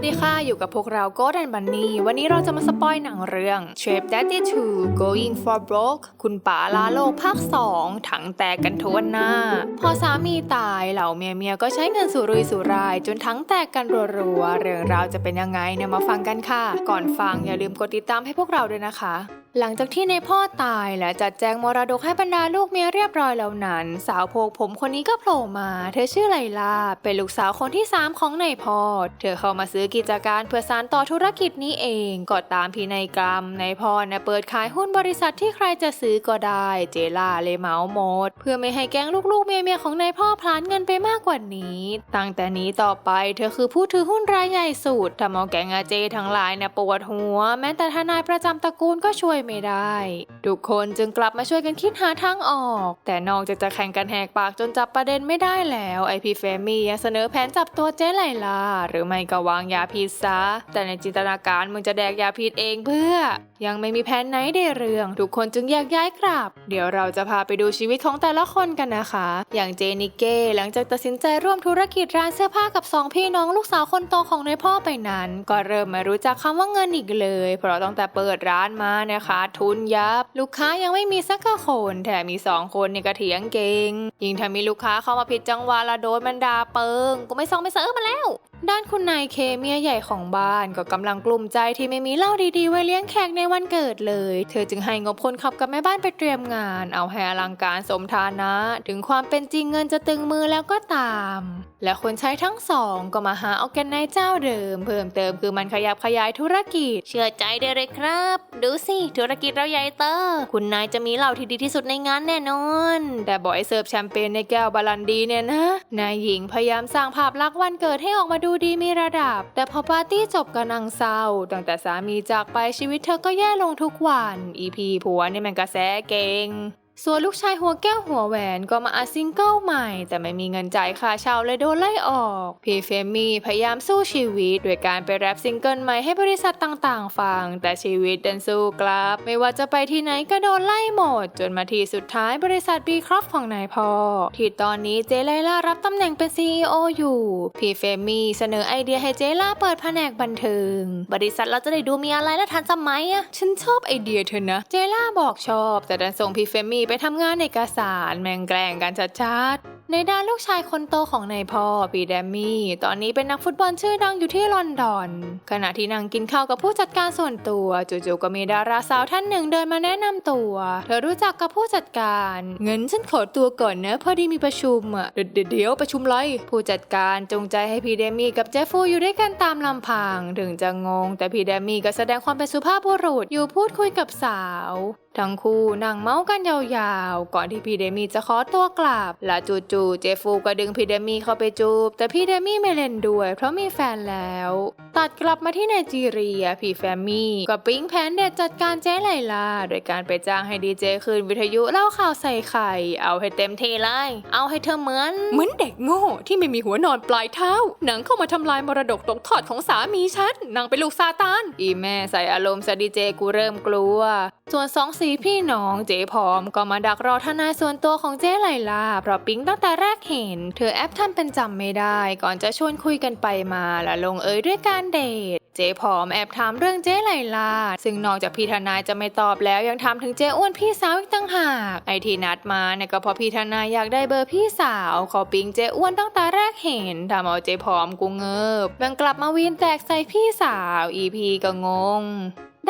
วัสดีค่ะ อยู่กับพวกเราโกดันบันนี่วันนี้เราจะมาสปอยหนังเรื่อง Shape Daddy 2 Going for Broke คุณป๋าลาโลกภาค 2 ถังแตกกันทวนหน้า พอสามีตายเหล่าเมียเมียก็ใช้เงินสุรุ่ยสุร่าย จนทั้งแตกกันรัวๆเรื่องราวจะเป็นยังไงเนี่ยมาฟังกันค่ะ ก่อนฟังอย่าลืมกดติดตามให้พวกเราด้วยนะคะหลังจากที่ในพ่อตายและจัดแจงมรดกให้บรรดาลูกเมียเรียบร้อยแล้วนั้น สาวโพกผมคนนี้ก็โผล่มา เธอชื่อไลลา เป็นลูกสาวคนที่ 3 ของนายพ่อ เธอเข้ามาซื้อกิจการเพื่อสานต่อธุรกิจนี้เองก็ตามพินัยกรรมนายพ่อนะเปิดขายหุ้นบริษัทที่ใครจะซื้อก็ได้ เจล่าเลยเหมาหมด เพื่อไม่ให้แก๊งลูกๆเมียๆของนายพ่อพลานเงินไปมากกว่านี้ ตั้งแต่นี้ต่อไปเธอคือผู้ถือหุ้นรายใหญ่สุดทำเอาแก๊งอาเจทั้งหลายนะปวดหัว แม้แต่ทนายประจำตระกูลก็ช่วยไม่ได้ ทุกคนจึงกลับมาช่วยกันคิดหาทางออก แต่นอกจากจะแข่งกันแหกปากจนจับประเด็นไม่ได้แล้วไอพีเฟมี่ยังเสนอแผนจับตัวเจ๊ไลลาหรือไม่ก็วางยาพิษซะ แต่ในจินตนาการมึงจะแดกยาพิษเองเพื่อ ยังไม่มีแผนไหนได้เรื่อง ทุกคนจึงแยกย้ายกลับ เดี๋ยวเราจะพาไปดูชีวิตของแต่ละคนกันนะคะ อย่างเจนิเก้หลังจากตัดสินใจร่วมธุรกิจร้านเสื้อผ้ากับสองพี่น้องลูกสาวคนโตของนายพ่อไปนั้น ก็เริ่มไม่รู้จักคำว่าเงินอีกเลย เพราะตั้งแต่เปิดร้านมานะคะ ทุนยับ ลูกค้ายังไม่มีสักคนแถมมีสองคนเนี่ยก็เถียงเก่งยิ่งถ้ามีลูกค้าเข้ามาผิดจังหวะละโดนมันดาเปิงกูไม่ส่งไม่เสิร์ฟมาแล้ว ด้านคุณนายเคเมียใหญ่ของบ้านก็กำลังกลุ่มใจที่ไม่มีเหล้าดีๆ ไว้เลี้ยงแขกในวันเกิดเลย เธอจึงให้งบคนขับกับแม่บ้านไปเตรียมงาน เอาให้อลังการสมฐานะ ถึงความเป็นจริงเงินจะตึงมือแล้วก็ตาม และคนใช้ทั้งสองก็มาหาเอาแกนในเจ้าเดิม เพิ่มเติมคือมันขยับขยายธุรกิจ เชื่อใจได้เลยครับ ดูสิธุรกิจเราใหญ่เตอร์คุณนายจะมีเหล้าที่ดีที่สุดในงานแน่นอน แต่บอยเสิร์ฟแชมเปญในแก้วบาลันดีเนี่ยนะนายหญิงพยายามสร้างภาพลักษณ์วันเกิดให้ออกมาดูดีมีระดับ แต่พอปาร์ตี้จบก็นั่งเศร้า ตั้งแต่สามีจากไปชีวิตเธอก็แย่ลงทุกวัน อีพีผัวนี่มันกระแสเก่ง ส่วนลูกชายหัวแก้วหัวแหวนก็มาอัดซิงเกิลใหม่ แต่ไม่มีเงินจ่ายค่าเช่าเลยโดนไล่ออก พี่เฟมี่พยายามสู้ชีวิตด้วยการไปแรปซิงเกิลใหม่ให้บริษัทต่างๆ ฟัง แต่ชีวิตดันสู้กลับ ไม่ว่าจะไปที่ไหนก็โดนไล่หมด จนมาทีสุดท้ายบริษัทบีครอฟของนายพ่อที่ตอนนี้เจไลล่ารับตำแหน่งเป็น CEO อยู่ พี่เฟมี่เสนอไอเดียให้เจล่าเปิดแผนกบันเทิง บริษัทเราจะได้ดูมีอะไรและทันสมัยอะฉันชอบไอเดียเธอนะ เจล่าบอกชอบ แต่ดันส่งพี่เฟมี่ไปทำงานเอกสารแมงแกล้งกันชัดๆ ในด้านลูกชายคนโตของนายพ่อปีแดมมี่ ตอนนี้เป็นนักฟุตบอลชื่อดังอยู่ที่ลอนดอน ขณะที่นั่งกินข้าวกับผู้จัดการส่วนตัว จู่ๆก็มีดาราสาวท่านหนึ่งเดินมาแนะนำตัว เธอรู้จักกับผู้จัดการ เงินฉันขอตัวก่อนนะพอดีมีประชุมอะเดี๋ยวเดี๋ยวประชุมไรผู้จัดการจงใจให้พีเดมี่กับเจฟฟูอยู่ด้วยกันตามลำพัง ถึงจะงง แต่พีเดมี่ก็แสดงความเป็นสุภาพบุรุษอยู่พูดคุยกับสาวทั้งคู่นั่งเมาส์กันยาวๆ ก่อนที่พีเดมี่จะขอตัวกลับและจู่ๆเจฟูก็ดึงพี่เดมี่เข้าไปจูบ แต่พี่เดมี่ไม่เล่นด้วย เพราะมีแฟนแล้ว ตัดกลับมาที่ไนจีเรียพี่แฟมมี่ก็ปิ๊งแผนเด็ดจัดการเจ๊ไลลาโดยการไปจ้างให้ดีเจคืนวิทยุเล่าข่าวใส่ไข่เอาให้เต็มที่เลยเอาให้เธอเหมือน เหมือนเด็กโง่ที่ไม่มีหัวนอนปลายเท้า หนังเข้ามาทำลายมรดกตกทอดของสามีฉันนางเป็นลูกซาตานอีแม่ใส่อารมณ์ซะดีเจกูเริ่มกลัว ส่วนสองสีพี่น้องเจ๊พร้อมก็มาดักรอทนายส่วนตัวของเจ๊ไลลาเพราะปิ๊งตั้งแต่แรกเห็น เธอแอปทำเป็นจำไม่ได้ ก่อนจะชวนคุยกันไปมาและลงเอยด้วยการเดทเจ๊ผอมแอบถามเรื่องเจ๊ไลลาซึ่งนอกจากพี่ทนายจะไม่ตอบแล้วยังถามถึงเจ๊อ้วนพี่สาวอีกตั้งหาก ไอที่นัดมาเนี่ยก็เพราะพี่ทนายอยากได้เบอร์พี่สาวขอปิงเจ๊อ้วนตั้งแต่แรกเห็นทำเอาเจ๊ผอมกูเงิบแบ่งกลับมาวีนแตกใส่พี่สาวอีพีก็งง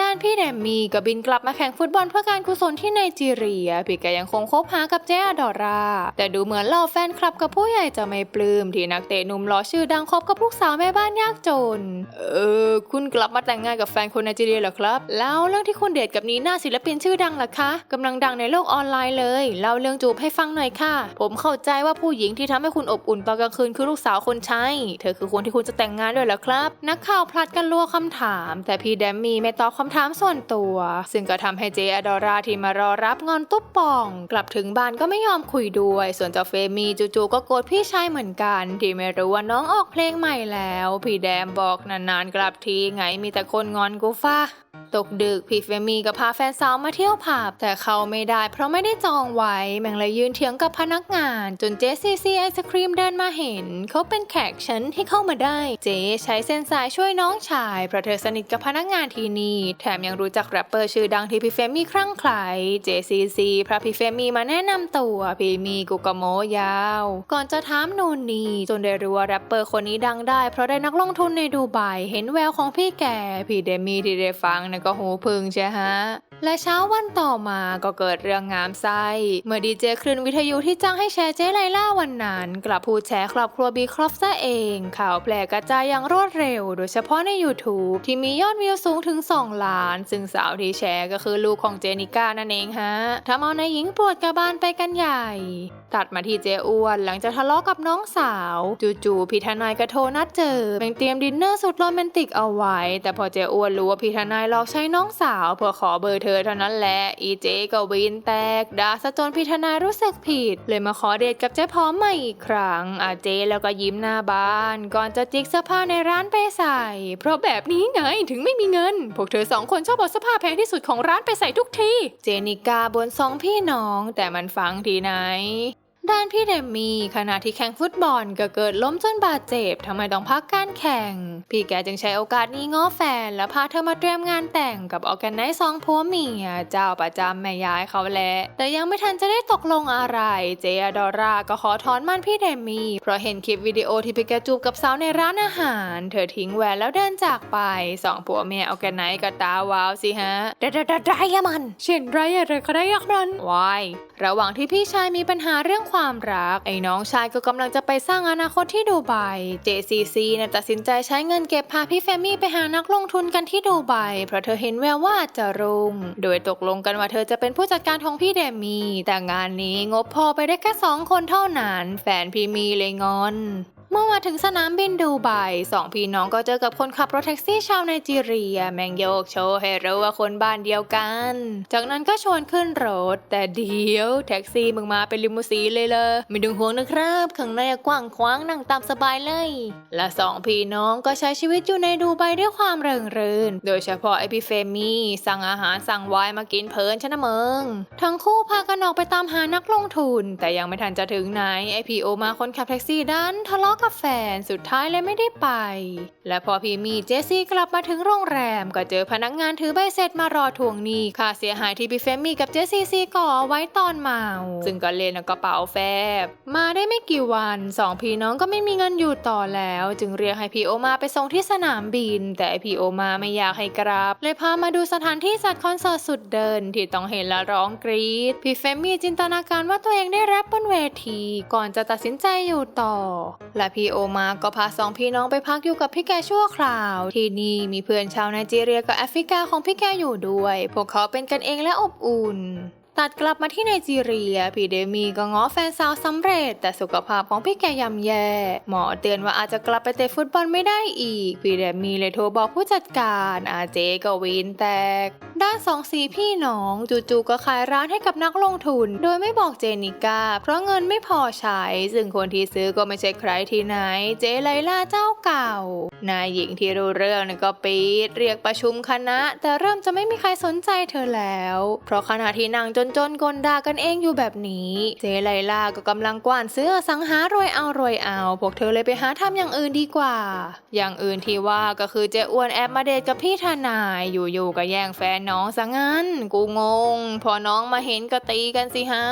ด้านพี่แดมมี่ก็บินกลับมาแข่งฟุตบอลเพื่อการกุศลที่ไนจีเรียพี่ก็ยังคงคบหากับเจ๊อดอรา แต่ดูเหมือนเหล่าแฟนคลับกับผู้ใหญ่จะไม่ปลื้มที่นักเตะหนุ่มหล่อชื่อดังคบกับลูกสาวแม่บ้านยากจน เออ คุณกลับมาแต่งงานกับแฟนคนไนจีเรียเหรอครับ แล้วเรื่องที่คุณเดทกับนีน่าศิลปินชื่อดังล่ะคะกำลังดังในโลกออนไลน์เลยเล่าเรื่องจูบให้ฟังหน่อยค่ะ ผมเข้าใจว่าผู้หญิงที่ทำให้คุณอบอุ่นตอนกลางคืนคือลูกสาวคนใช้ เธอคือคนที่คุณจะแต่งงานด้วยเหรอครับ นักข่าวพลัดกันรัวคำถาม แต่พี่แดมมี่ไม่ตอบคำถามส่วนตัว ซึ่งก็ทำให้เจอดอราที่มารอรับงอนตุ๊บป่อง กลับถึงบ้านก็ไม่ยอมคุยด้วย ส่วนเจ้าเฟมีจู่ๆก็โกรธพี่ชายเหมือนกัน ที่ไม่รู้ว่าน้องออกเพลงใหม่แล้ว พี่แดมบอกนานๆกลับทีไงมีแต่คนงอนกูฟ้า ตกดึกพี่เฟมีก็พาแฟนสาวมาเที่ยวผับแต่เขาไม่ได้เพราะไม่ได้จองไว้ แมงเลยยืนเถียงกับพนักงาน จนเจสซีซีไอศครีมเดินมาเห็น เขาเป็นแขกฉันให้เข้ามาได้ เจใช้เส้นสายช่วยน้องชายเพราะเธอสนิทกับพนักงานที่นี่ แถมยังรู้จักแรปเปอร์ชื่อดังที่พี่เฟมีครั่งใคล้เจซีซีพระพี่เฟมีมาแนะนำตัวพี่มีกุกะโมยาว ก่อนจะถามนูนนีจนได้รู้ว่าแรปเปอร์คนนี้ดังได้ เพราะได้นักลงทุนในดูไบเห็นแววของพี่แก่พี่เดมีที่ได้ฟังนะก็หูพึงใช่ฮะ และเช้าวันต่อมาก็เกิดเรื่องงามไส้เมื่อดีเจคลื่นวิทยุที่จ้างให้แชร์เจ๊ไลล่าวันนั้น กลับพูดแชร์ครอบครัวบีครอฟซะเอง ข่าวแพร่กระจายอย่างรวดเร็ว โดยเฉพาะใน YouTube ที่มียอดวิวสูงถึง 2 ล้าน ซึ่งสาวที่แชร์ก็คือลูกของเจนิก้านั่นเองฮะทำเอานายหญิงปวดกระบาลไปกันใหญ่ ตัดมาที่เจอ้วนหลังจากทะเลาะกับน้องสาว จู่ๆพี่ทนายก็โทรนัดเจอแบ่งเตรียมดินเนอร์สุดโรแมนติกเอาไว้ แต่พอเจอ้วนรู้ว่าพี่ทนายหลอกใช้น้องสาวเพื่อขอเบอร์เธอเท่านั้นแหละ อีเจก็วินแตกด่าซะจนพิธนารู้สึกผิด เลยมาขอเดทกับเจ๊พร้อมใหม่อีกครั้ง อาเจแล้วก็ยิ้มหน้าบ้าน ก่อนจะจิกเสื้อผ้าในร้านไปใส่ เพราะแบบนี้ไงถึงไม่มีเงิน พวกเธอสองคนชอบเอาเสื้อผ้าแพงที่สุดของร้านไปใส่ทุกที เจนิกาบนสองพี่น้องแต่มันฟังที่ไหน ด้านพี่เดมมีขณะที่แข่งฟุตบอลก็เกิดล้มจนบาดเจ็บทำไมต้องพักการแข่ง พี่แกจึงใช้โอกาสนี้ง้อแฟน และพาเธอมาเตรียมงานแต่งกับออแกไนซ์ซองพัวเมีย เจ้าประจำแม่ย้ายเขาแหละ แต่ยังไม่ทันจะได้ตกลงอะไร เจอดอราก็ขอถอนมันพี่เดมมีเพราะเห็นคลิปวิดีโอที่พี่แกจูบกับสาวในร้านอาหาร เธอทิ้งแหวนแล้วเดินจากไปสองผัวเมียออแกไนซ์ก็ตาวาวสิฮะดาดาดาดายมันเช่นไรอะไรก็ได้ยักมันวายระหว่างที่พี่ชายมีปัญหาเรื่องความรัก ไอ้น้องชายก็กำลังจะไปสร้างอนาคตที่ดูไบ JCC เนี่ยตัดสินใจใช้เงินเก็บพาพี่แฟมี่ไปหานักลงทุนกันที่ดูไบ เพราะเธอเห็นแววว่าจจะรุ่ง โดยตกลงกันว่าเธอจะเป็นผู้จัดการของพี่เดมี่แต่งานนี้งบพอไปได้แค่สองคนเท่านั้น แฟนพี่มีเลยงอน เมื่อมาถึงสนามบินดูไบสองพี่น้องก็เจอกับคนขับรถแท็กซี่ชาวไนจีเรีย แมงโยกโชว์ให้รู้ว่าคนบ้านเดียวกัน จากนั้นก็ชวนขึ้นรถ แต่เดียว แท็กซี่มึงมาเป็นลิมูซีนเลยเลยไม่ต้องห่วงนะครับข้างในกว้างขวางนั่งตามสบายเลย และสองพี่น้องก็ใช้ชีวิตอยู่ในดูไบด้วยความเริงรื่น โดยเฉพาะไอพี่เฟมี่สั่งอาหารสั่งไวน์มากินเพลินชนะเมืองทั้งคู่พากันออกไปตามหานักลงทุน แต่ยังไม่ทันจะถึงไหนไอพีโอมาคนขับแท็กซี่ดันทะเลาะกับแฟนสุดท้ายเลยไม่ได้ไป และพอพีมีเจสซี่กลับมาถึงโรงแรม ก็เจอพนักงานถือใบเสร็จมารอทวงหนี้ค่าเสียหายที่พี่เฟมมี่กับเจสซี่ซีก่อไว้ตอนเมาซึ่งก็เล่นกระเป๋าแฟบ มาได้ไม่กี่วันสองพี่น้องก็ไม่มีเงินอยู่ต่อแล้ว จึงเรียกให้พี่โอมาไปส่งที่สนามบิน แต่พี่โอมาไม่อยากให้กลับเลยพามาดูสถานที่จัดคอนเสิร์ตสุดเดินที่ต้องเห็นและร้องกรี๊ดพี่เฟมมี่จินตนาการว่าตัวเองได้แรปบนเวที ก่อนจะตัดสินใจอยู่ต่อ และพี่โอมาก็พาสองพี่น้องไปพักอยู่กับพี่แกชั่วคราว ที่นี่มีเพื่อนชาวไนจีเรียกับแอฟริกาของพี่แกอยู่ด้วย พวกเขาเป็นกันเองและอบอุ่น ตัดกลับมาที่ไนจีเรีย พี่เดมีก็ง้อแฟนสาวสำเร็จ แต่สุขภาพของพี่แกย่ำแย่ หมอเตือนว่าอาจจะกลับไปเตะฟุตบอลไม่ได้อีก พี่เดมีเลยโทรบอกผู้จัดการอาเจก็วินแตก ด้านสองสีพี่น้องจู่ๆก็ขายร้านให้กับนักลงทุน โดยไม่บอกเจนิก้าเพราะเงินไม่พอใช้ ซึ่งคนที่ซื้อก็ไม่ใช่ใครที่ไหน เจไลล่าเจ้าเก่านายหญิงที่รู้เรื่องก็ปีดเรียกประชุมคณะ แต่เริ่มจะไม่มีใครสนใจเธอแล้ว เพราะขณะที่นางจนจนกลด่ากันเองอยู่แบบนี้เจไลลาก็กำลังกวานซื้อสังหารวยเอารวยเอา พวกเธอเลยไปหาทำอย่างอื่นดีกว่า อย่างอื่นที่ว่าก็คือเจอ้วนแอบมาเดทกับพี่ทนายอยู่ๆก็แย่งแฟนน้องซะงั้น กูงง พอน้องมาเห็นก็ตีกันสิฮะ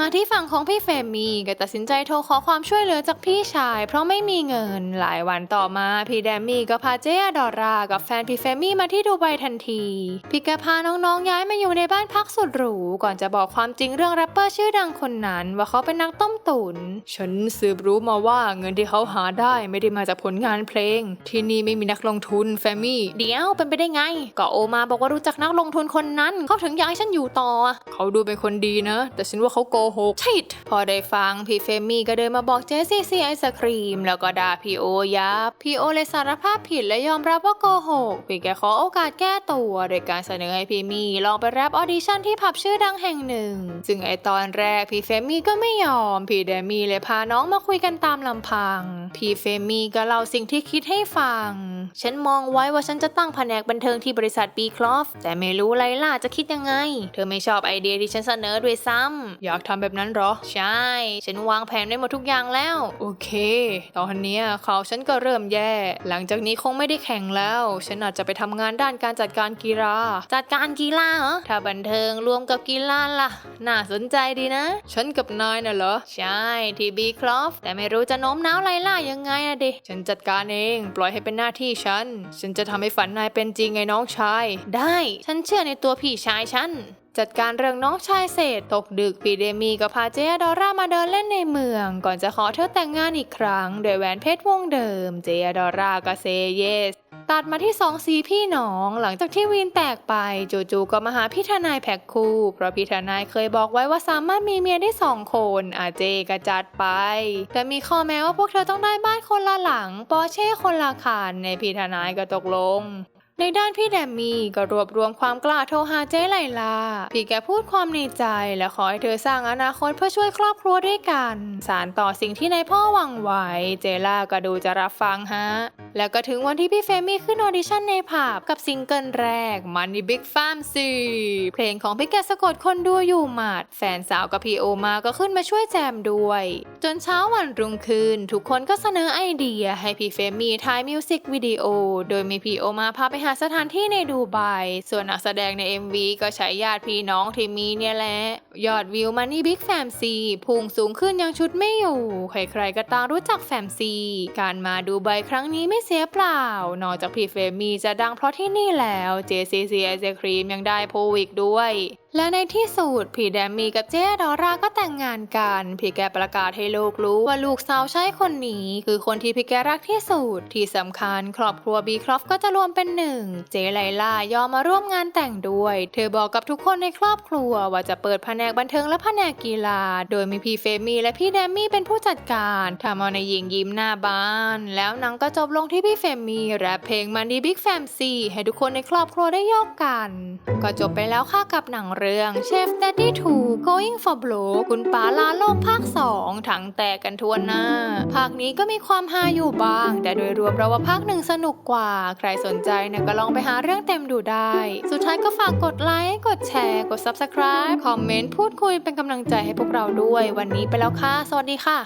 มาที่ฝั่งของพี่เฟมมี่ก็ตัดสินใจโทรขอความช่วยเหลือจากพี่ชาย เพราะไม่มีเงินหลายวันต่อมาพี่แดมมี่ก็พาเจ๊อดอรากับแฟนพี่เฟมมี่มาที่ดูไบทันทีพี่ก็พาน้องๆย้ายมาอยู่ในบ้านพักสุดหรูก่อนจะบอกความจริงเรื่องแรปเปอร์ชื่อดังคนนั้น ว่าเขาเป็นนักต้มตุนฉันสืบรู้มาว่าเงินที่เขาหาได้ไม่ได้มาจากผลงานเพลง ที่นี่ไม่มีนักลงทุนแฟมมี่เดี๋ยวเป็นไปได้ไงก็โอมาบอกว่ารู้จักนักลงทุนคนนั้นเขาถึงอยากให้ฉันอยู่ต่อ เขาดูเป็นคนดีนะ แต่ฉันว่าเขาโกหกชิดพอได้ฟังพี่เฟมมี่ก็เดินมาบอกเจสซี่ซีไอศครีม แล้วก็ด่าพี่โอยับพี่โอเลยสารภาพผิดและยอมรับว่าโกหกพี่แกขอโอกาสแก้ตัวโดยการเสนอให้พี่มี่ลองไปแรปออดิชั่นที่ผับชื่อดังแห่งหนึ่ง ซึ่งไอตอนแรกพี่เฟมมี่ก็ไม่ยอม พี่เดมี่เลยพาน้องมาคุยกันตามลำพัง พี่เฟมมี่ก็เล่าสิ่งที่คิดให้ฟัง ฉันมองไว้ว่าฉันจะตั้งแผนกบันเทิงที่บริษัทบีคลอฟแต่ไม่รู้ไลล่าจะคิดยังไง เธอไม่ชอบไอเดียที่ฉันเสนอด้วยซ้ำอยากทำแบบนั้นเหรอ ใช่ ฉันวางแผนได้หมดทุกอย่างแล้ว โอเค ตอนเนี้ยข่าวฉันก็เริ่มแย่ หลังจากนี้คงไม่ได้แข่งแล้ว ฉันอาจจะไปทำงานด้านการจัดการกีฬา จัดการกีฬาเหรอ ถ้าบันเทิงรวมกับกีฬาล่ะ น่าสนใจดีนะ ฉันกับนายน่ะเหรอ ใช่ ที่บีคลอฟ แต่ไม่รู้จะโน้มน้าวไลล่ายังไงอะดิ ฉันจัดการเอง ปล่อยให้เป็นหน้าที่ฉัน ฉันจะทำให้ฝันนายเป็นจริงไงน้องชาย ได้ ฉันเชื่อในตัวพี่ชายฉัน จัดการเรื่องน้องชายเสร็จตกดึกปีเดมีก็พาเจอดอร่ามาเดินเล่นในเมือง ก่อนจะขอเธอแต่งงานอีกครั้งโดยแหวนเพชรวงเดิม เจอดอร่าก็เซเยส ตัดมาที่สองสีพี่น้องหลังจากที่วีนแตกไปจู่ๆก็มาหาพี่ทนายแพ็คคู่ เพราะพี่ทนายเคยบอกไว้ว่าสามารถมีเมียได้สองคนอาเจก็จัดไป แต่มีข้อแม้ว่าพวกเธอต้องได้บ้านคนละหลังปอร์เช่คนละคันในพี่ทนายก็ตกลง ในด้านพี่แดมมี่ก็รวบรวมความกล้าโทรหาเจ๊ไลลา พี่แกพูดความในใจและขอให้เธอสร้างอนาคตเพื่อช่วยครอบครัวด้วยกัน สารต่อสิ่งที่นายพ่อหวังไว้ เจล่าก็ดูจะรับฟังฮะ แล้วก็ถึงวันที่พี่เฟมี่ขึ้นออดิชั่นในผับกับซิงเกิลแรก Money Big Fam 4 เพลงของพี่แกสะกดคนดูอยู่หมัดแฟนสาวกับพี่โอมาก็ขึ้นมาช่วยแจมด้วย จนเช้าวันรุ่งขึ้น ทุกคนก็เสนอไอเดียให้พี่เฟมี่ถ่ายมิวสิกวิดีโอ โดยมีพี่โอมาพาไปหาสถานที่ในดูไบส่วนนักแสดงใน MV ก็ใช้ญาติพี่น้องที่มีเนี่ยแหละ ยอดวิว Money Big Fam 4พุ่งสูงขึ้นยังชุดไม่อยู่ ใครๆก็ต่างรู้จักแฟมซีการมาดูไบครั้งนี้ไม่เสียเปล่า นอกจากพี่เฟมมี่จะดังเพราะที่นี่แล้ว JCC ไอเจครีมยังได้โพวิกด้วย และในที่สุดพี่แดมมี่กับเจ๊ดอราก็แต่งงานกันพี่แกประกาศให้โลกรู้ว่าลูกสาวใช่คนนี้ คือคนที่พี่แกรักที่สุด ที่สำคัญครอบครัวบีครอฟก็จะรวมเป็นหนึ่ง เจ๊ไลล่ายอมมาร่วมงานแต่งด้วย เธอบอกกับทุกคนในครอบครัวว่าจะเปิดแผนกบันเทิงและแผนกกีฬา โดยมีพี่เฟมมี่และพี่แดมมี่เป็นผู้จัดการทำเอาในยหญิงยิ้มหน้าบ้าน แล้วหนังก็จบลงที่พี่เฟมมี่แรปเพลงมันดีบิ๊กแฟมซีให้ทุกคนในครอบครัวได้โยกกัน ก็จบไปแล้วค่ะกับหนังเรื่อง Chef Daddy 2 Going for Broke คุณป๋าลาโลกภาค2ถังแตกกันทั่วหน้า ภาคนี้ก็มีความฮาอยู่บ้าง แต่โดยรวมเราว่าภาคหนึ่งสนุกกว่า ใครสนใจเนี่ยก็ลองไปหาเรื่องเต็มดูได้ สุดท้ายก็ฝากกดไลค์ กดแชร์ กด Subscribe คอมเมนต์ พูดคุยเป็นกำลังใจให้พวกเราด้วย วันนี้ไปแล้วค่ะ สวัสดีค่ะ